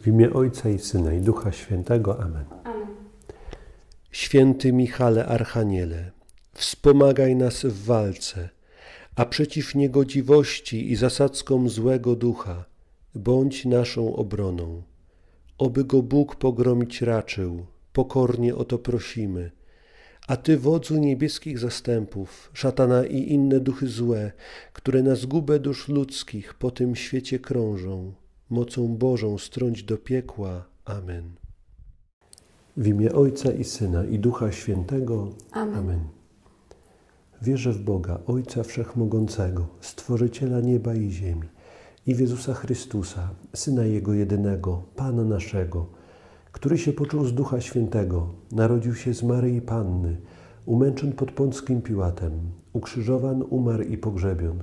W imię Ojca i Syna i Ducha Świętego. Amen. Amen. Święty Michale Archaniele, wspomagaj nas w walce, a przeciw niegodziwości i zasadzkom złego ducha bądź naszą obroną. Oby go Bóg pogromić raczył, pokornie o to prosimy. A Ty, wodzu niebieskich zastępów, szatana i inne duchy złe, które na zgubę dusz ludzkich po tym świecie krążą, mocą Bożą strąć do piekła. Amen. W imię Ojca i Syna i Ducha Świętego. Amen. Wierzę w Boga, Ojca Wszechmogącego, Stworzyciela nieba i ziemi, i w Jezusa Chrystusa, Syna Jego jedynego, Pana naszego, który się począł z Ducha Świętego, narodził się z Maryi Panny, umęczon pod Pąckim Piłatem, ukrzyżowan, umarł i pogrzebion,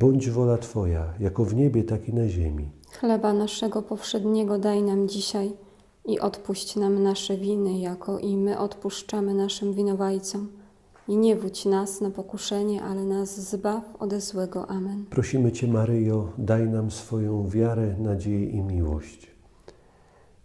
bądź wola Twoja, jako w niebie, tak i na ziemi. Chleba naszego powszedniego daj nam dzisiaj i odpuść nam nasze winy, jako i my odpuszczamy naszym winowajcom. I nie wódź nas na pokuszenie, ale nas zbaw ode złego. Amen. Prosimy Cię, Maryjo, daj nam swoją wiarę, nadzieję i miłość.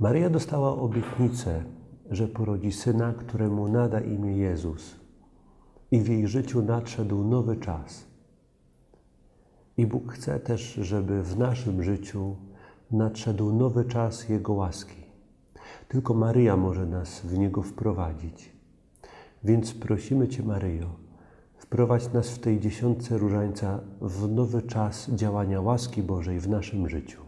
Maryja dostała obietnicę, że porodzi syna, któremu nada imię Jezus. I w jej życiu nadszedł nowy czas. I Bóg chce też, żeby w naszym życiu nadszedł nowy czas Jego łaski. Tylko Maryja może nas w niego wprowadzić. Więc prosimy Cię, Maryjo, wprowadź nas w tej dziesiątce różańca w nowy czas działania łaski Bożej w naszym życiu.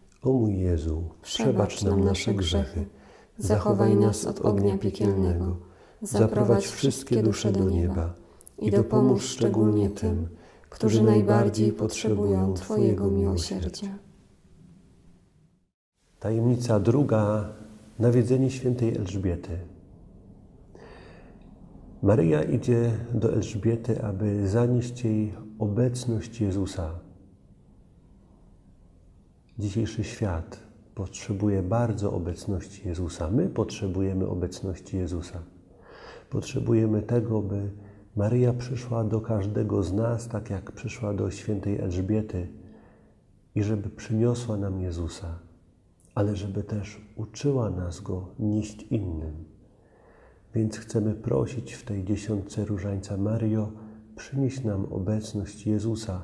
O mój Jezu, przebacz nam nasze grzechy, zachowaj nas od ognia piekielnego, zaprowadź wszystkie dusze do nieba i dopomóż szczególnie tym, którzy najbardziej potrzebują Twojego miłosierdzia. Tajemnica druga, nawiedzenie świętej Elżbiety. Maryja idzie do Elżbiety, aby zanieść jej obecność Jezusa. Dzisiejszy świat potrzebuje bardzo obecności Jezusa. My potrzebujemy obecności Jezusa. Potrzebujemy tego, by Maryja przyszła do każdego z nas, tak jak przyszła do świętej Elżbiety, i żeby przyniosła nam Jezusa, ale żeby też uczyła nas Go nieść innym. Więc chcemy prosić w tej dziesiątce Różańca Mario, przynieś nam obecność Jezusa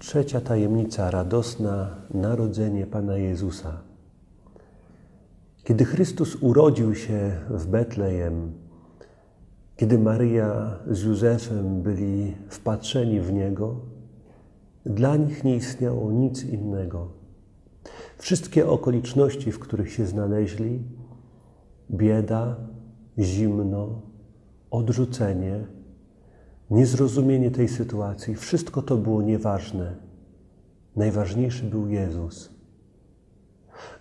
Trzecia tajemnica radosna narodzenie Pana Jezusa. Kiedy Chrystus urodził się w Betlejem, kiedy Maryja z Józefem byli wpatrzeni w Niego, dla nich nie istniało nic innego. Wszystkie okoliczności, w których się znaleźli, bieda, zimno, odrzucenie, niezrozumienie tej sytuacji, wszystko to było nieważne. Najważniejszy był Jezus.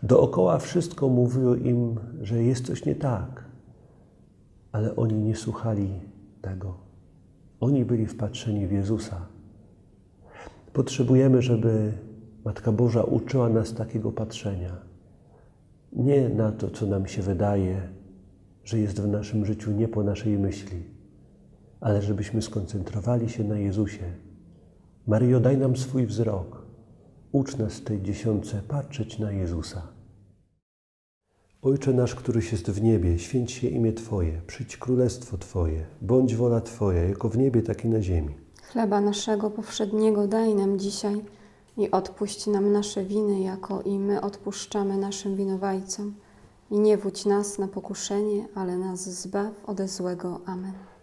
Dookoła wszystko mówiło im, że jest coś nie tak, ale oni nie słuchali tego. Oni byli wpatrzeni w Jezusa. Potrzebujemy, żeby Matka Boża uczyła nas takiego patrzenia. Nie na to, co nam się wydaje, że jest w naszym życiu nie po naszej myśli, ale żebyśmy skoncentrowali się na Jezusie. Maryjo, daj nam swój wzrok. Ucz nas w tej dziesiątce patrzeć na Jezusa. Ojcze nasz, któryś jest w niebie, święć się imię Twoje, przyjdź królestwo Twoje, bądź wola Twoja, jako w niebie, tak i na ziemi. Chleba naszego powszedniego daj nam dzisiaj i odpuść nam nasze winy, jako i my odpuszczamy naszym winowajcom. I nie wódź nas na pokuszenie, ale nas zbaw ode złego. Amen.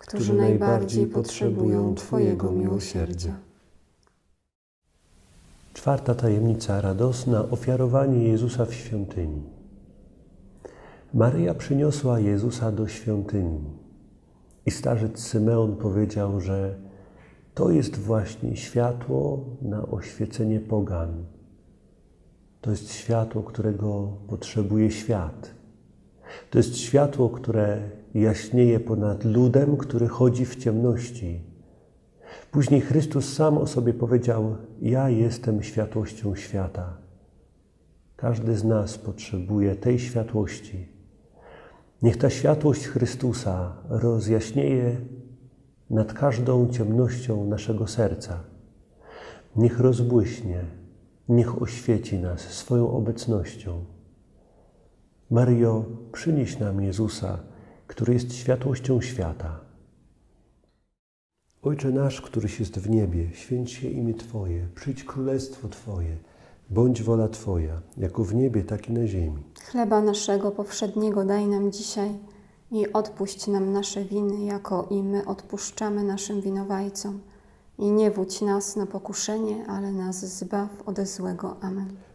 którzy najbardziej potrzebują Twojego miłosierdzia. Czwarta tajemnica radosna ofiarowanie Jezusa w świątyni. Maryja przyniosła Jezusa do świątyni i starzec Symeon powiedział, że to jest właśnie światło na oświecenie pogan. To jest światło, którego potrzebuje świat. To jest światło, które jaśnieje ponad ludem, który chodzi w ciemności. Później Chrystus sam o sobie powiedział: Ja jestem światłością świata. Każdy z nas potrzebuje tej światłości. Niech ta światłość Chrystusa rozjaśnieje nad każdą ciemnością naszego serca. Niech rozbłyśnie, niech oświeci nas swoją obecnością. Maryjo, przynieś nam Jezusa, który jest światłością świata. Ojcze nasz, któryś jest w niebie, święć się imię Twoje, przyjdź królestwo Twoje, bądź wola Twoja, jako w niebie, tak i na ziemi. Chleba naszego powszedniego daj nam dzisiaj i odpuść nam nasze winy, jako i my odpuszczamy naszym winowajcom. I nie wódź nas na pokuszenie, ale nas zbaw ode złego. Amen.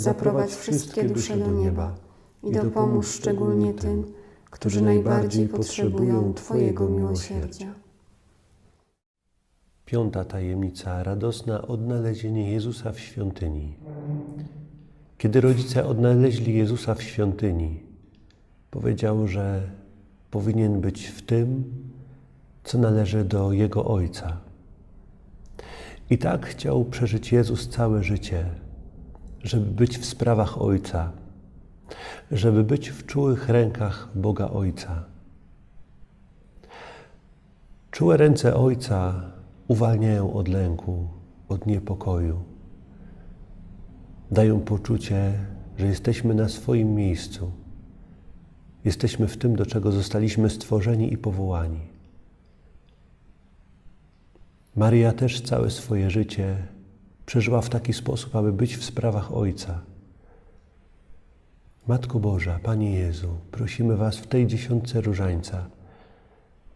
zaprowadź wszystkie dusze do nieba i dopomóż szczególnie tym, którzy najbardziej potrzebują Twojego miłosierdzia. Piąta tajemnica radosna odnalezienie Jezusa w świątyni. Kiedy rodzice odnaleźli Jezusa w świątyni, powiedział, że powinien być w tym, co należy do Jego Ojca. I tak chciał przeżyć Jezus całe życie, żeby być w sprawach Ojca, żeby być w czułych rękach Boga Ojca. Czułe ręce Ojca uwalniają od lęku, od niepokoju. Dają poczucie, że jesteśmy na swoim miejscu. Jesteśmy w tym, do czego zostaliśmy stworzeni i powołani. Maria też całe swoje życie przeżyła w taki sposób, aby być w sprawach Ojca. Matko Boża, Panie Jezu, prosimy Was w tej dziesiątce różańca,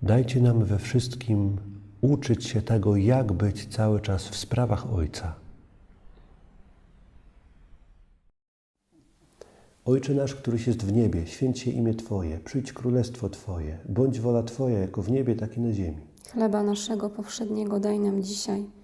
dajcie nam we wszystkim uczyć się tego, jak być cały czas w sprawach Ojca. Ojcze nasz, któryś jest w niebie, święć się imię Twoje, przyjdź królestwo Twoje, bądź wola Twoja jako w niebie, tak i na ziemi. Chleba naszego powszedniego daj nam dzisiaj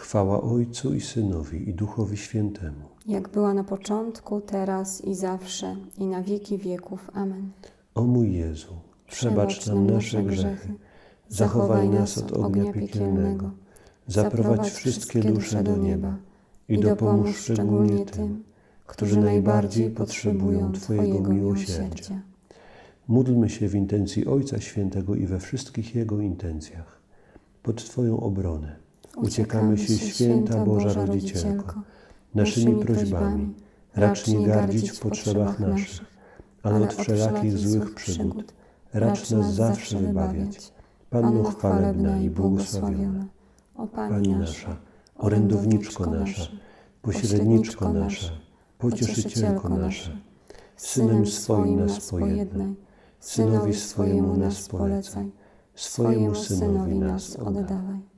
Chwała Ojcu i Synowi i Duchowi Świętemu. Jak była na początku, teraz i zawsze, i na wieki wieków. Amen. O mój Jezu, przebacz nam nasze grzechy, zachowaj nas od ognia piekielnego, zaprowadź wszystkie dusze do nieba i dopomóż szczególnie tym, którzy najbardziej potrzebują Twojego miłosierdzia. Módlmy się w intencji Ojca Świętego i we wszystkich Jego intencjach. Pod Twoją obronę uciekamy się, święta Boża Rodzicielko, naszymi prośbami. Racz nie gardzić w potrzebach naszych, ale od wszelakich złych przygód racz nas zawsze wybawiać. Panno chwalebna i błogosławiona, O Pani nasza, orędowniczko nasza, pośredniczko nasza, pocieszycielko nasza, Synem swoim nas pojednaj, Synowi swojemu nas polecaj, swojemu Synowi nas oddawaj.